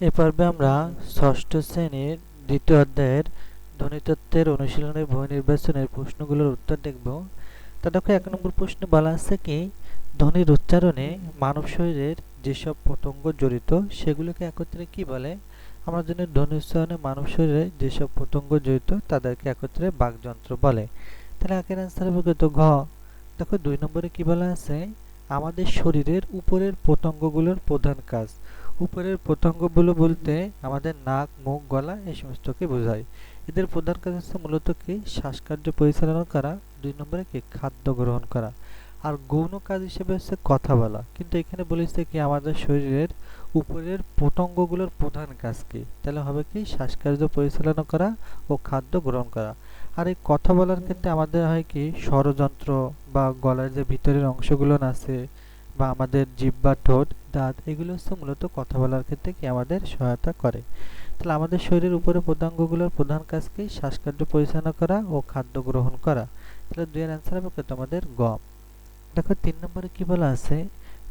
এ পর্বে আমরা ষষ্ঠ শ্রেণির দ্বিতীয় অধ্যায়ের ধ্বনিতত্ত্বের অনুশীলনের ভূমি নির্বাচনের প্রশ্নগুলোর উত্তর দেখব। তা দেখো, এক নম্বর প্রশ্নে বলা আছে কি, ধ্বনির উচ্চারণে মানব শরীরের যেসব পতঙ্গ জড়িত, সেগুলোকে একত্রে কি বলে? আমরা জানি ধ্বনি উচ্চারণে মানব শরীরে যেসব পতঙ্গ জড়িত, তাদেরকে একত্রে বাকযন্ত্র বলে। তাহলে একের অ্যান্সার হবে কত? ঘ। দেখো, দুই নম্বরে কি বলা আছে? আমাদের শরীরের উপরের পতঙ্গগুলোর প্রধান কাজ। উপরের পতঙ্গগুলো বলতে আমাদের নাক, মুখ, গলা এই সমস্তকে বোঝায়। এদের প্রধান কাজ হচ্ছে মূলত কি? শ্বাসকার্য পরিচালনা করা, দুই নম্বরে কি? খাদ্য গ্রহণ করা। আর গৌণ কাজ হিসেবে হচ্ছে কথা বলা। কিন্তু এখানে বলেছে কি? আমাদের শরীরের উপরের পতঙ্গগুলোর প্রধান কাজ কি? তাহলে হবে কি? শ্বাসকার্য পরিচালনা করা ও খাদ্য গ্রহণ করা। আর এই কথা বলার ক্ষেত্রে আমাদের হয় কি? স্বরযন্ত্র বা গলার যে ভিতরের অংশগুলো আছে বা আমাদের জিভ বা ঠোঁট দাঁত, এগুলো হচ্ছে মূলত কথা বলার ক্ষেত্রে কি আমাদের সহায়তা করে। তাহলে আমাদের শরীরের উপরে পদাঙ্গগুলোর প্রধান কাজ কি শ্বাসকার্য পরিচালনা করা ও খাদ্য গ্রহণ করা। তাহলে দুইয়ের অ্যান্সার হবে কত আমাদের গম। দেখো, তিন নম্বরে কি বলা আছে?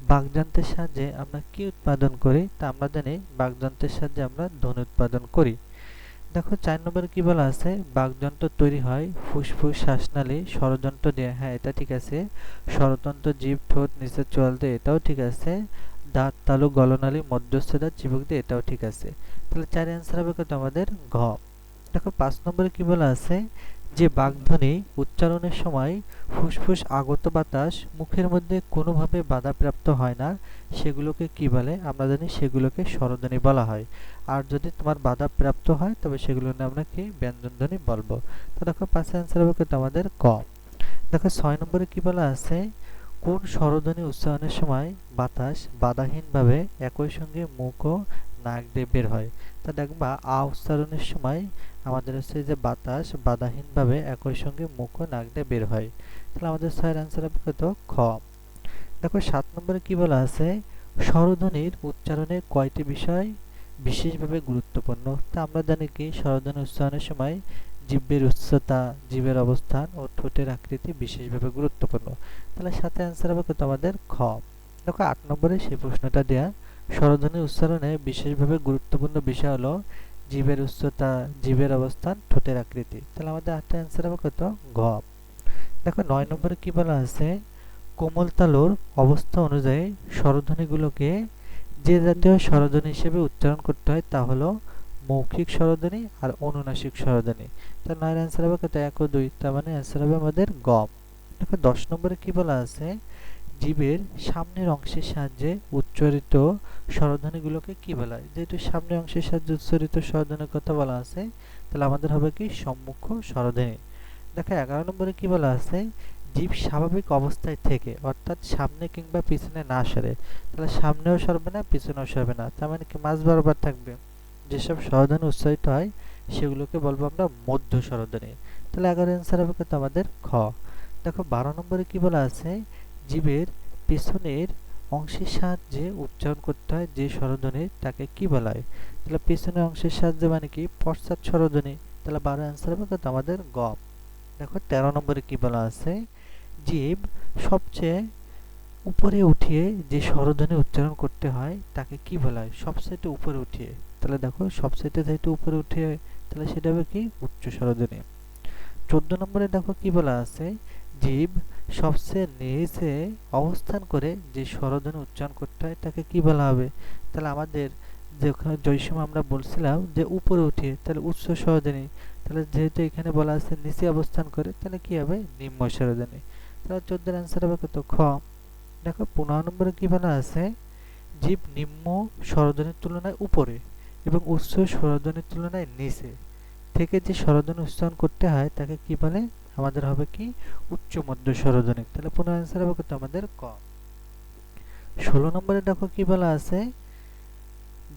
বাগযন্ত্রের সাহায্যে আমরা কি উৎপাদন করি? তা আমরা জানি, বাগযন্ত্রের সাহায্যে আমরা ধ্বনি উৎপাদন করি। দেখো, চার নম্বরে কি বলা আছে? বাগযন্ত্র তৈরি হয়, ফুসফুস, শ্বাসনালী, ষড়যন্ত্র দিয়ে। হ্যাঁ এটা ঠিক আছে। ষড়তন্ত্র জীব ঠোঁট নিচের চোয়াল এটাও ঠিক আছে। দাঁত, তালু, গলনালী, মধ্যস্থতা দিয়ে এটাও ঠিক আছে। তাহলে চার অ্যান্সার হবে কত আমাদের ঘ। দেখো পাঁচ নম্বরে কি বলা আছে? যে বাগধ্বনি উচ্চারণের সময় ফুসফুস, আগত বাতাস মুখের মধ্যে কোনোভাবে বাধাপ্রাপ্ত হয় না, সেগুলোকে কি বলে? আমরা জানি সেগুলোকে স্বরধ্বনি বলা হয়। আর যদি তোমার বাধা প্রাপ্ত হয়, তবে সেগুলো নিয়ে আমরা কি ব্যঞ্জনধ্বনি বলব। তো দেখো পাঁচ অ্যান্সার হবে কিন্তু আমাদের ক। দেখো ছয় নম্বরে কি বলা আছে? কোন স্বরধ্বনি উচ্চারণের সময় বাতাস বাধাহীনভাবে একই সঙ্গে মুখ ও নাক দিয়ে বের হয়? তা দেখবা আ উচ্চারণের সময় আমাদের হচ্ছে যে বাতাস বাধাহীনভাবে একই সঙ্গে মুখ ও নাক দিয়ে বের হয়। তাহলে আমাদের ছয়ের অ্যান্সার হবে কত? খ। দেখো সাত নম্বরে কি বলা আছে? স্বরধ্বনির উচ্চারণে কয়টি বিষয় বিশেষভাবে গুরুত্বপূর্ণ? তা আমরা জানি কি, স্বরধ্বনি উচ্চারণের সময় জিভের উচ্চতা, জীবের অবস্থান ও ঠোঁটের আকৃতি বিশেষভাবে গুরুত্বপূর্ণ। তাহলে সাথে অ্যান্সার হবে কত আমাদের খ। দেখো আট নম্বরে সেই প্রশ্নটা দেয়া, স্বরধ্বনি উচ্চারণে বিশেষভাবে গুরুত্বপূর্ণ বিষয় হলো জীবের উচ্চতা, জীবের অবস্থান, ঠোঁটের আকৃতি। তাহলে আমাদের আটটা অ্যান্সার হবে কত ঘ। দেখো নয় নম্বরে কি বলা আছে? কোমল তালুর অবস্থা অনুযায়ী স্বরধ্বনিগুলোকে যে জাতীয় স্বরধ্বনি হিসেবে উচ্চারণ করতে হয় তা হলো মৌখিক স্বরধ্বনি আর অনুনাসিক স্বরধ্বনি। তার নয়ের অ্যান্সার হবে কত এক ও দুই। তার মানে অ্যান্সার হবে আমাদের গম দেখো, দশ নম্বরে কি বলা আছে? জীবের সামনের অংশের সাহায্যে উচ্চারিত স্বরধ্বনিগুলোকে কি বলা হয়? যেহেতু সামনের অংশের সাহায্যে উচ্চারিত স্বরধ্বনির কথা বলা আছে, তাহলে আমাদের হবে কি? সম্মুখ স্বরধ্বনি। দেখো, এগারো নম্বরে কি বলা আছে? জীব স্বাভাবিক অবস্থায় থেকে, অর্থাৎ সামনে কিংবা পিছনে না সরে। তাহলে সামনেও সরবে না, পিছনেও সরবে না। তার মানে কি? মাঝ বরাবর থাকবে। যেসব স্বরধ্বনি উচ্চারিত হয়, সেগুলোকে বলব আমরা মধ্য স্বরধ্বনি তাহলে এগারো অ্যান্সার হবে কিন্তু আমাদের খ। দেখো, বারো নম্বরে কি বলা আছে? জীবের পেছনের অংশের সাহায্যে উচ্চারণ করতে হয় যে স্বরধ্বনি তাকে কি বলা হয়? তাহলে পেছনের অংশের সাহায্যে মানে কি? পশ্চাৎ স্বরধ্বনি তাহলে বারো অ্যান্সার হবে কিন্তু আমাদের গ। দেখো, তেরো নম্বরে কি বলা আছে? জীব সবচেয়ে উপরে উঠিয়ে যে স্বরধ্বনি উচ্চারণ করতে হয়, তাকে কি বলা হয়? সবচেয়ে উপরে উঠিয়ে। তাহলে দেখো, সবচাইতে যেহেতু উপরে উঠে, তাহলে সেটা হবে কি? উচ্চ স্বরধ্বনি চোদ্দ নম্বরে দেখো কি বলা আছে? জীব সবচেয়ে নিচে অবস্থান করে যে স্বরধ্বনি উচ্চারণ করতে হয়, তাকে কি বলা হবে? তাহলে আমাদের যেখানে জয়সময় আমরা বলছিলাম যে উপরে উঠে, তাহলে উচ্চ স্বরধ্বনি তাহলে যেহেতু এখানে বলা আছে নিচে অবস্থান করে, তাহলে কি হবে? নিম্ন স্বরধ্বনি তাহলে চোদ্দের অ্যান্সার হবে কত? খ। দেখো, পনেরো নম্বরে কি বলা আছে? জীব নিম্ন স্বরধ্বনির তুলনায় উপরে। এবং উচ্চ স্বরধ্বনির তুলনায় নিচে। থেকে যে স্বরধ্বনি উচ্চারণ করতে হয়, তাকে কি বলে? আমাদের হবে কি? উচ্চ মধ্য স্বরধ্বনি। তাহলে পনেরো অ্যান্সার হবে কত আমাদের ক। ষোলো নম্বরে দেখো কি বলা আছে?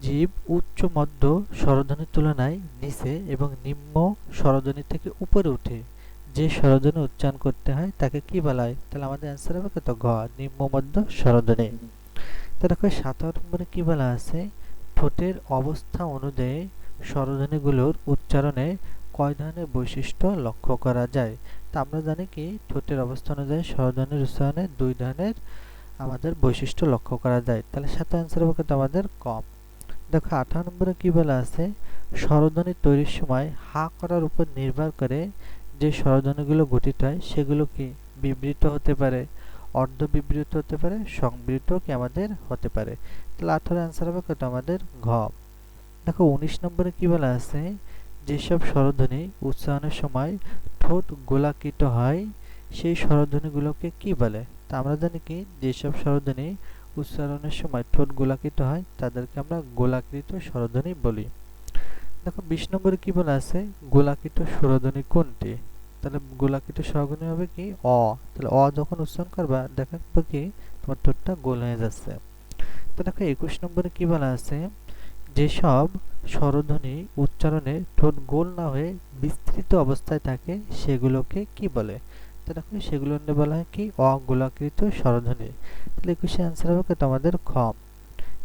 জীব উচ্চ মধ্য স্বরধ্বনির তুলনায় নিচে এবং নিম্ন স্বরধ্বনি থেকে উপরে উঠে। যে স্বরধ্বনি উচ্চারণ করতে হয়, তাকে কি বলা হয়? তাহলে আমাদের অ্যান্সার হবে কত ঘ, নিম্ন মধ্য স্বরধ্বনি। তো দেখো সাতার নম্বরে কি বলা আছে? ঠোঁটের অবস্থা অনুযায়ী স্বরধ্বনিগুলোর উচ্চারণে কয় ধরনের বৈশিষ্ট্য লক্ষ্য করা যায়? তা আমরা জানি কি ঠোঁটের অবস্থা অনুযায়ী স্বরধ্বনির উচ্চারণে দুই ধরনের আমাদের বৈশিষ্ট্য লক্ষ্য করা যায়। তাহলে সাত অ্যান্সার হবে কত আমাদের কম দেখো, আঠারো নম্বরে কি বলা আছে? স্বরধ্বনি তৈরির সময় হা করার উপর নির্ভর করে যে স্বরধ্বনিগুলো গঠিত হয়, সেগুলো কি বিবৃত হতে পারে? অর্ধ বিবৃত হতে পারে, সংবৃত কি আমাদের হতে পারে। তাহলে আঠারো অ্যান্সার হবে কত? আমাদের ঘ। দেখো, উনিশ নম্বরে কি বলা আছে? যেসব স্বরধ্বনি উচ্চারণের সময় ঠোঁট গোলাকৃত হয়, সেই স্বরধ্বনিগুলোকে কি বলে? তা আমরা জানি কি? যেসব স্বরধ্বনি উচ্চারণের সময় ঠোঁট গোলাকৃত হয়, তাদেরকে আমরা গোলাকৃত স্বরধ্বনি বলি। দেখো, বিশ নম্বরে কি বলা আছে? গোলাকৃত স্বরধ্বনি কোনটি? তাহলে গোলাকৃত স্বরধ্বনি হবে কি? অ। তাহলে অ যখন উচ্চারণ করবা, দেখো কি? তোমার ঠোঁটটা গোল হয়ে যাচ্ছে। তো দেখো, একুশ নম্বরে কি বলা আছে? যেসব স্বরধ্বনি উচ্চারণে ঠোঁট গোল না হয়ে বিস্তৃত অবস্থায় থাকে, সেগুলোকে কি বলে? তো দেখো, সেগুলো বলা হয় কি? অগোলাকৃত স্বরধ্বনি। তাহলে একুশে অ্যান্সার হবে কত আমাদের খ।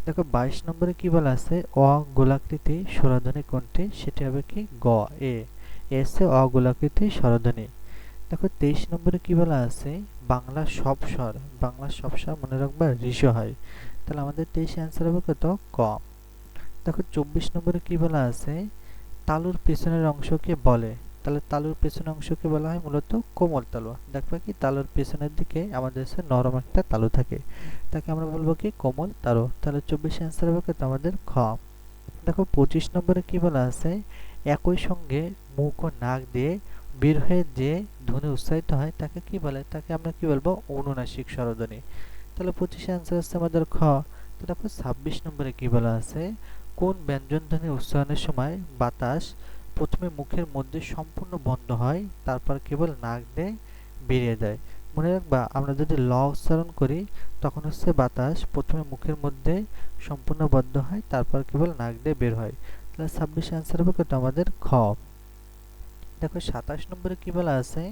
দেখো, বাইশ নম্বরে কি বলা আছে? অগোলাকৃতি স্বরধ্বনি কোনটি? সেটি হবে কি? গ, এ। এসে অগোলাকৃতি স্বরধ্বনি। দেখো, তেইশ নম্বরে কি বলা আছে? বাংলা সব স্বর, বাংলা সব স্বর মনে রাখবা ঋষ হয়। তাহলে আমাদের তেইশে অ্যান্সার হবে কত? ক। দেখো, চব্বিশ নম্বরে কি বলা আছে? তালুর পেছনের অংশকে বলে। তাহলে তালুর পেছনের অংশকে বলা হয় মূলত কোমল তালু। দেখবে কি, তালুর পেছনের দিকে আমাদের কাছে নরম একটা তালু থাকে। তাকে আমরা বলব কি? কোমল তালু। তাহলে চব্বিশে অ্যান্সার হবে কত? আমাদের খ। দেখো, পঁচিশ নম্বরে কি বলা আছে? একই সঙ্গে মুখ ও নাক দিয়ে বের হয়ে যে ধ্বনি উৎসাহিত হয়, তাকে কি বলে? তাকে আমরা কি বলব? অনুনাসিক স্বরধ্বনি। তাহলে পঁচিশে অ্যান্সার হচ্ছে আমাদের খ। তো দেখো ছাব্বিশ নম্বরে কি বলা আছে? কোন ব্যঞ্জনধ্বনি উচ্চারণের সময় বাতাস প্রথমে মুখের মধ্যে সম্পূর্ণ বন্ধ হয়, তারপর কেবল নাক দিয়ে বেরিয়ে যায়। মনে রাখবা, আমরা যদি ল উচ্চারণ করি, তখন হচ্ছে বাতাস প্রথমে মুখের মধ্যে সম্পূর্ণ বন্ধ হয়, তারপর কেবল নাক দিয়ে বের হয়। তাহলে ছাব্বিশ অ্যান্সার হবে কত আমাদের খ। দেখো, সাতাশ নম্বরে কি বলা আছে?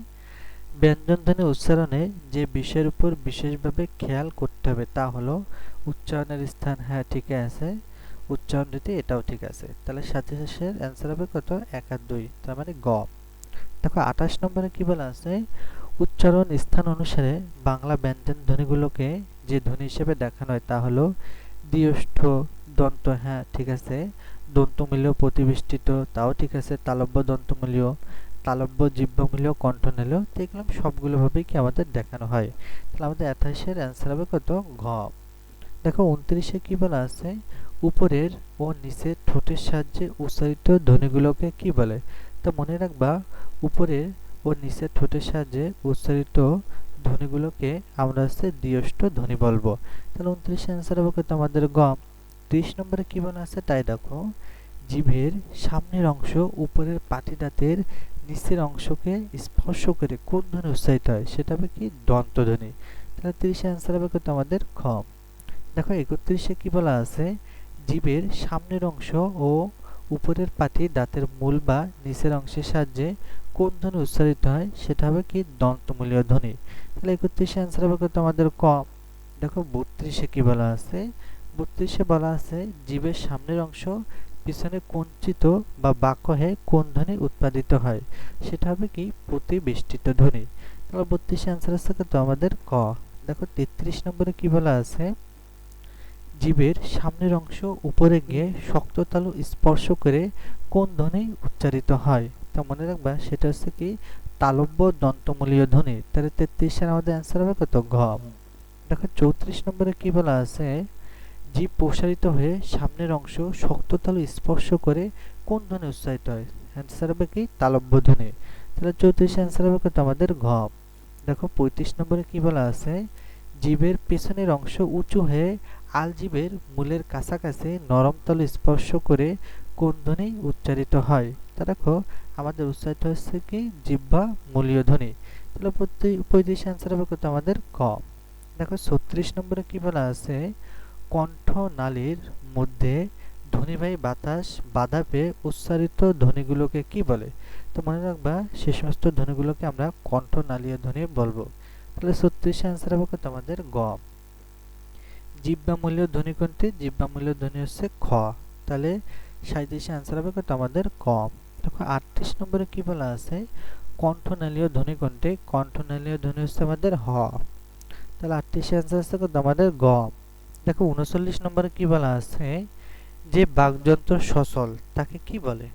ব্যঞ্জনধ্বনি উচ্চারণে যে বিষয়ের উপর বিশেষভাবে খেয়াল করতে হবে, তা হলো উচ্চারণের স্থান হ্যাঁ ঠিক আছে, উচ্চারণ রীতি এটাও ঠিক আছে। তাহলে সাথে শেষের অ্যান্সার হবে কত? এক আর দুই, তার মানে গ। দেখো, আঠাশ নম্বরে কি বলা আছে? উচ্চারণ স্থান অনুসারে বাংলা ব্যঞ্জন ধ্বনিগুলোকে যে ধ্বনি হিসেবে দেখানো হয়, তা হলো দিয়ষ্ঠ দন্ত হ্যাঁ ঠিক আছে দন্তমূলীয় প্রতিবেষ্টিত, তাও ঠিক আছে, তালব্য দন্তমূলীয় তালব্য জিব্বমূলীয় কণ্ঠনীয় দেখলাম সবগুলো ভাবেই কি আমাদের দেখানো হয়। তাহলে আমাদের আঠাশের অ্যান্সার হবে কত? ঘ। দেখো, উনত্রিশে কি বলা আছে? উপরের ও নিচের ঠোঁটের সাহায্যে উচ্চারিত ধ্বনিগুলোকে কি বলে? তা মনে রাখবা, উপরের ও নিচের ঠোঁটের সাহায্যে উচ্চারিত ধ্বনিগুলোকে আমরা হচ্ছে দিয়ষ্ট ধ্বনি বলব। তাহলে উনত্রিশে অ্যান্সার হবে কত? আমাদের গম ত্রিশ নম্বরে কি বলা আছে? তাই দেখো, জিভের সামনের অংশ উপরের পাটি দাঁতের নিচের অংশকে স্পর্শ করে কোন ধ্বনি উচ্চারিত হয়? সেটা হবে কি? দন্তধ্বনি তাহলে তিরিশে অ্যান্সার হবে কত আমাদের খ। দেখো, একত্রিশে কি বলা আছে? জীবের সামনের অংশ ও উপরের পাটি দাঁতের মূল বা নিচের অংশের সাহায্যে কোন ধ্বনি উচ্চারিত হয়? সেটা হবে কি? দন্তমূলীয় ধ্বনি। তাহলে একত্রিশে অ্যান্সার হবে কত আমাদের ক। দেখো, বত্রিশে কি বলা আছে? বত্রিশে বলা আছে, জীবের সামনের অংশ পিছনে কঞ্চিত বা বাক্য হয়ে কোন ধ্বনি উৎপাদিত হয়? সেটা হবে কি প্রতিবেষ্টিত ধ্বনি? তাহলে বত্রিশে অ্যান্সার আছে কত আমাদের ক। দেখো তেত্রিশ নম্বরে কি বলা আছে? জীবের সামনের অংশ উপরে গিয়ে শক্ত তালু স্পর্শ করে কোন ধ্বনি উচ্চারিত হয়? তা মনে রাখবা, সেটা হচ্ছে কি তালব্য দন্তমূলীয় ধ্বনি। তাহলে তেত্রিশের আমাদের অ্যান্সার হবে কত? ঘ। দেখো চৌত্রিশ নম্বরে কি বলা আছে? জীব প্রসারিত হয়ে সামনের অংশ শক্ত তালু স্পর্শ করে কোন ধ্বনি উচ্চারিত হয়? অ্যান্সার হবে কি? তালব্য ধ্বনি। তাহলে চৌত্রিশ অ্যান্সার হবে কত আমাদের ঘ। দেখো, পঁয়ত্রিশ নম্বরে কি বলা আছে? জীবের পেছনের অংশ উঁচু হয়ে আলজিবের মূলের কাছাকাছি নরম তল স্পর্শ করে কোন ধ্বনি উচ্চারিত হয়? তা দেখো, আমাদের উচ্চারিত হচ্ছে কি? জিব্বা মূলীয় ধ্বনি। তাহলে পঁয়ত্রিশ অ্যান্সার হবে কত আমাদের ক দেখো, ছত্রিশ নম্বরে কি বলা আছে? কণ্ঠ নালীর মধ্যে ধ্বনিবাহী বাতাস বাধা পেয়ে উচ্চারিত ধ্বনিগুলোকে কি বলে? তো মনে রাখবা, সে সমস্ত ধ্বনিগুলোকে আমরা কণ্ঠ নালীয় ধ্বনি বলব। তাহলে ছত্রিশ অ্যান্সার হবে কত আমাদের গ। জিব্বামূল্য ধ্বনি কোনটি? জিব্বামূল্য ধ্বনি হচ্ছে খ। তাহলে সাঁত্রিশে অ্যান্সার হবে কত আমাদের ক। দেখো, আটত্রিশ নম্বরে কি বলা আছে? কণ্ঠনালীয় ধ্বনি কোনটি? কণ্ঠনালীয় ধ্বনি হচ্ছে আমাদের হ। তাহলে আটত্রিশে অ্যান্সার হচ্ছে কত আমাদের গ। দেখো উনচল্লিশ নম্বরে কি বলা আছে? যে বাকযন্ত্র সচল, তাকে কি বলে?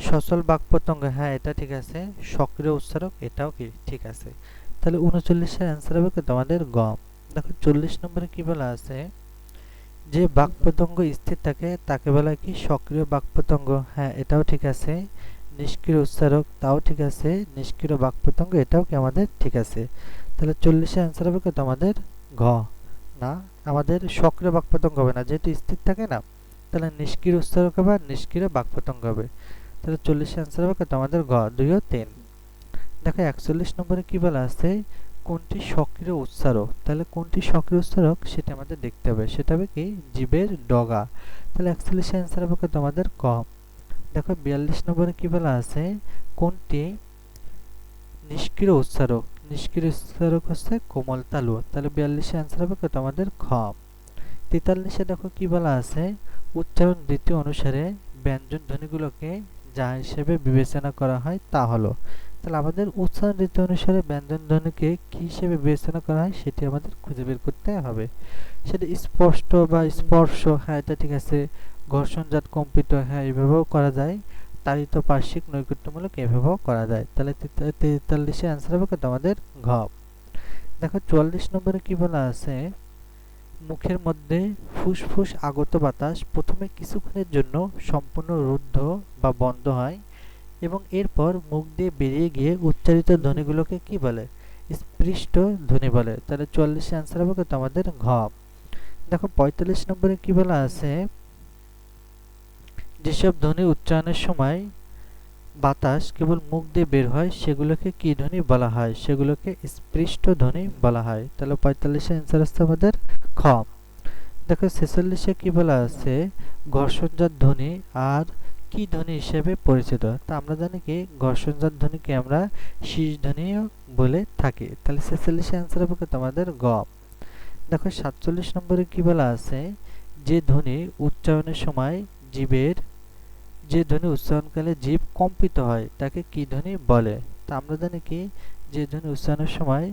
সচল বাক প্রত্যঙ্গ হ্যাঁ এটা ঠিক আছে। সক্রিয় উচ্চারক এটাও কি ঠিক আছে। তাহলে উনচল্লিশের অ্যান্সার হবে তোমাদের গ। দেখো চল্লিশ নম্বরে কি বলা আছে? যে বাক প্রত্যঙ্গ স্থির থাকে, তাকে বলা কি? সক্রিয় বাক প্রত্যঙ্গ হ্যাঁ এটাও ঠিক আছে। নিষ্ক্রিয় উচ্চারক তাও ঠিক আছে। নিষ্ক্রিয় বাক প্রত্যঙ্গ এটাও কি আমাদের ঠিক আছে। তাহলে চল্লিশে অ্যান্সার হবে কি তোমাদের ঘ না? আমাদের সক্রিয় বাক প্রত্যঙ্গ হবে না। যেহেতু স্থির থাকে না, তাহলে নিষ্ক্রিয় উচ্চারক হবে আর নিষ্ক্রিয় বাক প্রত্যঙ্গ হবে। তাহলে চল্লিশে অ্যান্সার হবে কি তোমাদের ঘ দুই ও তিন। দেখো, একচল্লিশ নম্বরে কি বলা আছে? কোনটি সক্রিয় উচ্চারক তাহলে কোনটি সক্রিয় উচ্চারক সেটা আমাদের দেখতে হবে। সেটা হবে কি? জীবের ডগা। তাহলে একচল্লিশে অ্যান্সার হবে কি তোমাদের ক। দেখো, বিয়াল্লিশ নম্বরে কি বলা আছে? কোনটি নিষ্ক্রিয় উচ্চারক নিষ্ক্রিয় উচ্চারক হচ্ছে কোমল তালু তাহলে বিয়াল্লিশে অ্যান্সার হবে কত আমাদের খ। তেতাল্লিশে দেখো কি বলা আছে? উচ্চারণ রীতি অনুসারে ব্যঞ্জন ধ্বনিগুলোকে যা হিসেবে বিবেচনা করা হয় তা হলো। তাহলে আমাদের উচ্চারণ রীতি অনুসারে ব্যঞ্জন ধ্বনিকে কি হিসেবে বিবেচনা করা হয় সেটি আমাদের খুঁজে বের করতে হবে। সেটা স্পষ্ট বা স্পর্শ হ্যাঁ এটা ঠিক আছে। ঘর্ষণজাত কম্পিত হ্যাঁ এইভাবেও করা যায়। তাড়িত পার্শ্বিক নৈকট্যমূলক এভাবেও করা যায়। তাহলে তেতাল্লিশে অ্যান্সার হবে কত আমাদের ঘ। দেখো চুয়াল্লিশ নম্বরে কি বলা আছে? মুখের মধ্যে ফুসফুস আগত বাতাস প্রথমে কিছুক্ষণের জন্য সম্পূর্ণ রুদ্ধ বা বন্ধ হয় এবং এরপর মুখ দিয়ে বেরিয়ে গিয়ে উচ্চারিত ধ্বনিগুলোকে কি বলে? স্পৃষ্ট ধ্বনি বলে। তাহলে চুয়াল্লিশে অ্যান্সার হবে কত আমাদের ঘ। দেখো পঁয়তাল্লিশ নম্বরে কি বলা আছে? যেসব ধ্বনি উচ্চারণের সময় বাতাস কেবল মুখ দিয়ে বের হয়, সেগুলোকে কি ধ্বনি বলা হয়? সেগুলোকে স্পৃষ্ট ধ্বনি বলা হয়। তাহলে পঁয়তাল্লিশে অ্যান্সার আসছে আমাদের খ। দেখো, ছেচল্লিশে কি বলা আছে? ঘর্ষণজাত ধ্বনি আর কি ধ্বনি হিসেবে পরিচিত? তা আমরা জানি কি, ঘর্ষণজাত ধ্বনিকে আমরা শীষ ধ্বনিও বলে থাকি। তাহলে ছেচল্লিশে অ্যান্সার হবে তোমাদের গ। দেখো, সাতচল্লিশ নম্বরে কি বলা আছে? যে ধ্বনি উচ্চারণের সময় জীবের যে ধ্বনি উচ্চারণকালে জীব কম্পিত হয়, তাকে কি ধ্বনি বলে? তা আমরা জানি কি, যে ধ্বনি উচ্চারণের সময়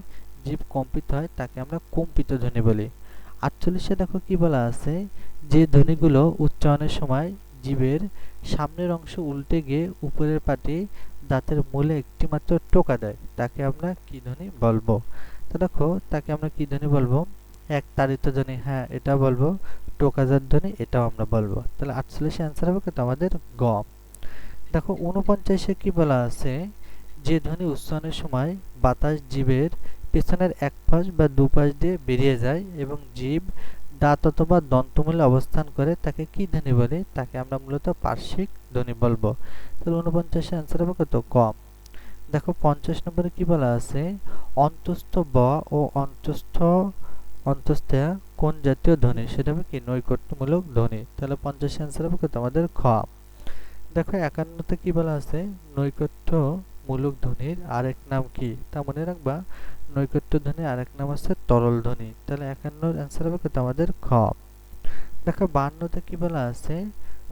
জীব কম্পিত হয়, তাকে আমরা কম্পিত ধ্বনি বলি। আটচল্লিশে দেখো কি বলা আছে, যে ধ্বনিগুলো উচ্চারণের সময় জীবের সামনের অংশ উল্টে গিয়ে উপরের পাটি দাঁতের মূলে একটি মাত্র টোকা দেয়, তাকে আমরা কি ধ্বনি বলব? তো দেখো, তাকে আমরা কি ধ্বনি বলব? এক তারিত ধ্বনি হ্যাঁ এটা বলব। টোকাজার ধ্বনি এটাও আমরা বলব। তাহলে আটচল্লিশে অ্যান্সার হবে কিন্তু আমাদের গ। দেখো উনপঞ্চাশে কি বলা আছে? যে ধ্বনি উচ্চারণের সময় বাতাস জীবের পেছনের এক পাশ বা দুপাশ দিয়ে বেরিয়ে যায় এবং জীব দাঁত অথবা দন্তমূলে অবস্থান করে, তাকে কি ধ্বনি বলে? তাকে আমরা মূলত পার্শ্বিক ধ্বনি বলব। তাহলে উনপঞ্চাশে অ্যান্সার হবে কত কম দেখো, পঞ্চাশ নম্বরে কি বলা আছে? অন্তস্থ ব ও অন্তস্থ অন্তস্থা কোন জাতীয় ধ্বনি? সেটা হবে কি? নৈকট্যমূলক ধ্বনি। তাহলে পঞ্চাশ অ্যান্সার হবে কত আমাদের খ। দেখো, একান্নতে কি বলা আছে? নৈকট্যমূলক ধ্বনির আরেক নাম কি? তা মনে রাখবা, নৈকট্য ধ্বনির আরেক নাম আছে তরল ধ্বনি। তাহলে একান্ন অ্যান্সার হবে কত আমাদের খ। দেখো বান্নতে কি বলা আছে?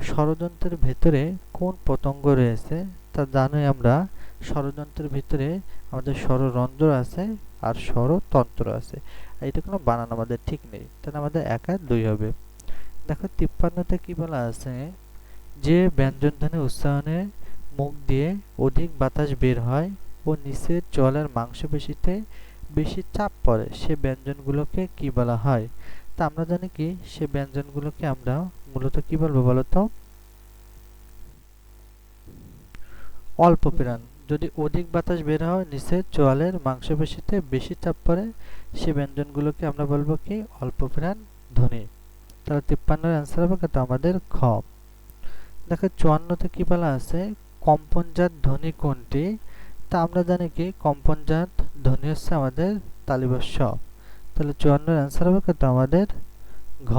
ষড়যন্ত্রের ভেতরে কোন পতঙ্গ রয়েছে? তা জানোই আমরা, ষড়যন্ত্রের ভিতরে আমাদের স্বররন্ধ্র আছে আর স্বরতন্ত্র আছে। এটা কোনো বানান আমাদের ঠিক নেই। তাহলে আমাদের এক আর দুই হবে। দেখো, তিপ্পান্নতে কি বলা আছে? যে ব্যঞ্জন ধ্বনি উচ্চারণে মুখ দিয়ে অধিক বাতাস বের হয় ও নিচের জলের মাংসপেশিতে বেশি চাপ পড়ে, সে ব্যঞ্জনগুলোকে কি বলা হয়? তা আমরা জানি কি? সে ব্যঞ্জনগুলোকে আমরা মূলত কি বলব বলতো অল্প প্রাণ। যদি অধিক বাতাস বের হয়, নিচে চোয়ালের মাংসপেশিতে বেশি চাপ পড়ে সে ব্যঞ্জনগুলোকে আমরা বলব কি? অল্প প্রাণ ধ্বনি। তাহলে তিপ্পান্নর অ্যান্সার হবে কত আমাদের খ। দেখো, চুয়ান্নতে কি বলা আছে? কম্পনজাত ধ্বনি কোনটি? তা আমরা জানি কি? কম্পনজাত ধ্বনি হচ্ছে আমাদের তালিবস্য তাহলে চুয়ান্নর অ্যান্সার হবে কত আমাদের ঘ।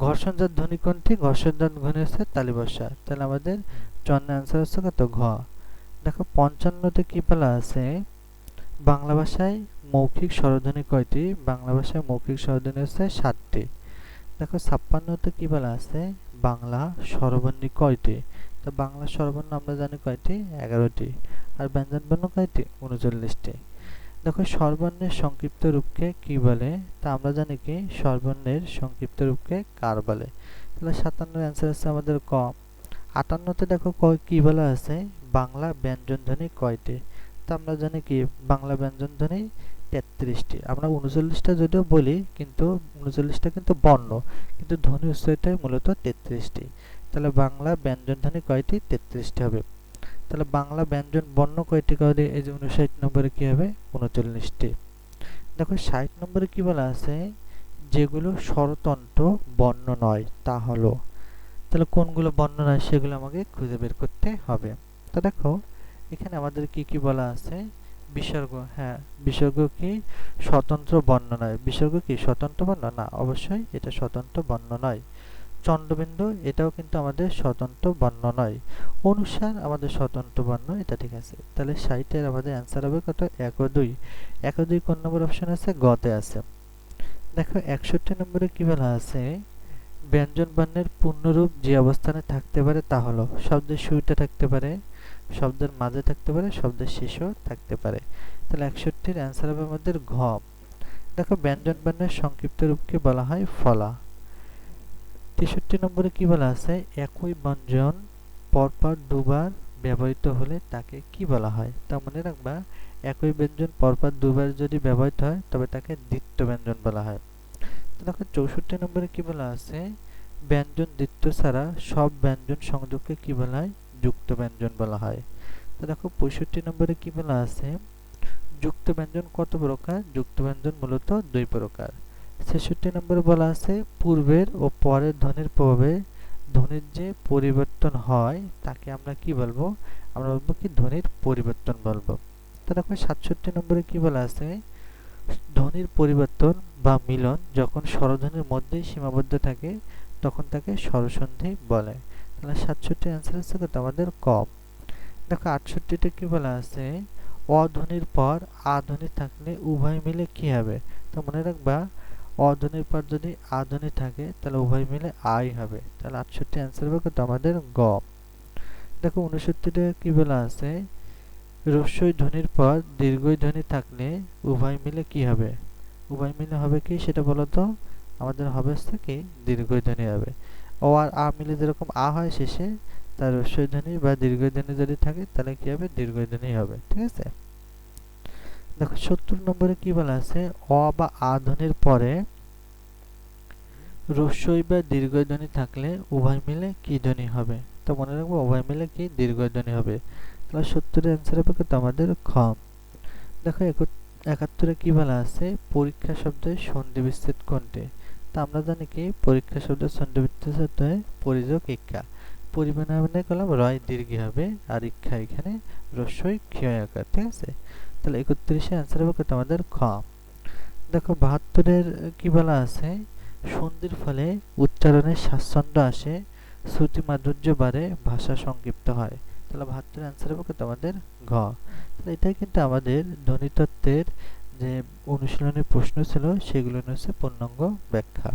ঘর্ষণজাত ধ্বনি কোনটি ঘর্ষণজাত ধ্বনি হচ্ছে তালিবস্যা তাহলে আমাদের চুয়ান্ন অ্যান্সার হচ্ছে কত? ঘ। দেখো, পঞ্চান্নতে কি বলা আছে? বাংলা ভাষায় মৌখিক স্বরধ্বনি কয়টি? বাংলা ভাষায় মৌখিক স্বরধ্বনি হচ্ছে সাতটি। দেখো, ছাপ্পান্নতে কি বলা আছে? বাংলা স্বরবর্ণী কয়টি? তো বাংলা স্বরবর্ণ আমরা জানি কয়টি? এগারোটি। আর ব্যঞ্জন বর্ণ কয়টি? উনচল্লিশটি। দেখো স্বরবর্ণের সংক্ষিপ্ত রূপকে কি বলে? তা আমরা জানি কি? স্বরবর্ণের সংক্ষিপ্ত রূপকে কার বলে? তাহলে সাতান্নের অ্যান্সার আছে আমাদের ক। আটান্নতে দেখো ক- কি বলা আছে? বাংলা ব্যঞ্জনধ্বনি কয়টি? তা আমরা জানি কি? বাংলা ব্যঞ্জনধ্বনি তেত্রিশটি। আমরা উনচল্লিশটা যদিও বলি, কিন্তু উনচল্লিশটা কিন্তু বর্ণ, কিন্তু ধ্বনি উচ্চারিত মূলত তেত্রিশটি। তাহলে বাংলা ব্যঞ্জনধ্বনি কয়টি? তেত্রিশটি হবে। তাহলে বাংলা ব্যঞ্জন বর্ণ কয়টি করে এই যে উনষাট নম্বরে কী হবে? উনচল্লিশটি। দেখো, ষাট নম্বরে কী বলা আছে? যেগুলো স্বরতন্ত্র বর্ণ নয়, তা হলো। তাহলে কোনগুলো বর্ণ নয় সেগুলো আমাকে খুঁজে বের করতে হবে। তো দেখো, এখানে আমাদের কি কি বলা আছে? বিসর্গ হ্যাঁ বিসর্গ কি স্বতন্ত্র বর্ণ নয়। বিসর্গ কি স্বতন্ত্র বর্ণ? না, অবশ্যই এটা স্বতন্ত্র বর্ণ নয়। চন্দ্রবিন্দু, এটাও কিন্তু আমাদের স্বতন্ত্র বর্ণ নয়। অনুসার আমাদের স্বতন্ত্র বর্ণ, এটা ঠিক আছে। তাহলে ষাটের আমাদের অ্যান্সার হবে কত? এক ও দুই এক ও দুই কোন নম্বর অপশন আছে? গতে আছে। দেখো, একষট্টি নম্বরে কি বলা আছে? ব্যঞ্জন বর্ণের পূর্ণরূপ যে অবস্থানে থাকতে পারে তা হলো, শব্দের শুরুতে থাকতে পারে, শব্দের মাঝে থাকতে পারে, শব্দের শেষেও থাকতে পারে। তাহলে একষট্টির অ্যান্সার হবে আমাদের ঘ। দেখো, ব্যঞ্জন বর্ণের সংক্ষিপ্ত রূপকে বলা হয় ফলা। তেষট্টি নম্বরে কি বলা আছে? একই ব্যঞ্জন পরপর দুবার ব্যবহৃত হলে তাকে কি বলা হয়? তা মনে রাখবা, একই ব্যঞ্জন পরপর দুবার যদি ব্যবহৃত হয়, তবে তাকে দ্বিত্ব ব্যঞ্জন বলা হয়। দেখো, চৌষট্টি নম্বরে কি বলা আছে? ব্যঞ্জন দ্বিত্ব ছাড়া সব ব্যঞ্জন সংযোগকে কি বলা হয়? যুক্ত ব্যঞ্জন বলা হয়। তো দেখো, পঁয়ষট্টি নম্বরে কি বলা আছে? যুক্ত ব্যঞ্জন কত প্রকার? যুক্ত ব্যঞ্জন মূলত দুই প্রকার। ছেষট্টি নম্বরে বলা আছে, পূর্বের ও পরের ধ্বনির প্রভাবে ধ্বনির যে পরিবর্তন হয়, তাকে আমরা কি বলব? আমরা বলব কি ধ্বনির পরিবর্তন বলব। তো দেখো, সাতষট্টি নম্বরে কি বলা আছে? ধ্বনির পরিবর্তন বা মিলন যখন স্বরধ্বনির মধ্যেই সীমাবদ্ধ থাকে, তখন তাকে স্বরসন্ধি বলে। তাহলে সাতষট্টি অ্যান্সার হচ্ছে কত আমাদের কম দেখো, আটষট্টিতে কি বলা আছে? অধ্বনির পর আধ্বনি থাকলে উভয় মিলে কি হবে? তো মনে রাখবা অধ্বনির পর যদি আধ্বনি থাকে, তাহলে উভয় মিলে আই হবে। তাহলে আটষট্টি অ্যান্সার হবে কত আমাদের গ। দেখো উনসত্তরটা কি বলা আছে? রস্যই ধ্বনির পর দীর্ঘই ধ্বনি থাকলে উভয় মিলে কি হবে? উভয় মিলে হবে কি? সেটা বলো তো। আমাদের হবে কি? দীর্ঘই ধ্বনি হবে। ও আর আ মিলে যেরকম আ হয় শেষে, তার রস্যই ধ্বনি বা দীর্ঘই ধ্বনি যদি থাকে, তাহলে কি হবে? দীর্ঘই ধ্বনি হবে। ঠিক আছে? দেখো, সত্তর নম্বরে কি বলা আছে? অ বা আ ধ্বনির পরে রস্যই বা দীর্ঘই ধ্বনি থাকলে উভয় মিলে কি ধ্বনি হবে? তো মনে রাখব উভয় মিলে কি দীর্ঘই ধ্বনি হবে? তাহলে সত্তরের অ্যান্সার হবে কত আমাদের খ। দেখো একাত্তরে কি বলা আছে? পরীক্ষা শব্দের সন্ধি বিচ্ছেদ কোনটি? তা আমরা জানি কি? পরীক্ষা শব্দের সন্ধি বিচ্ছেদ হয় পরিযোগ ইক্ষা। পরিমাণে করলাম রয় দীর্ঘ হবে, আর ইক্ষা এখানে রস্যই ক্ষয় আকার। ঠিক আছে? তাহলে একত্রিশে অ্যান্সার হবে কত আমাদের খ। দেখো বাহাত্তরের কি বলা আছে? সন্ধির ফলে উচ্চারণের স্বাচ্ছন্দ্য আসে, শ্রুতি মাধুর্য বাড়ে, ভাষা সংক্ষিপ্ত হয়। তাহলে বাহাত্তরের অ্যান্সার হবে কত আমাদের ঘ। তাহলে এটাই কিন্তু আমাদের ধ্বনিতত্ত্বের যে অনুশীলনের প্রশ্ন ছিল, সেগুলো হচ্ছে পূর্ণাঙ্গ ব্যাখ্যা।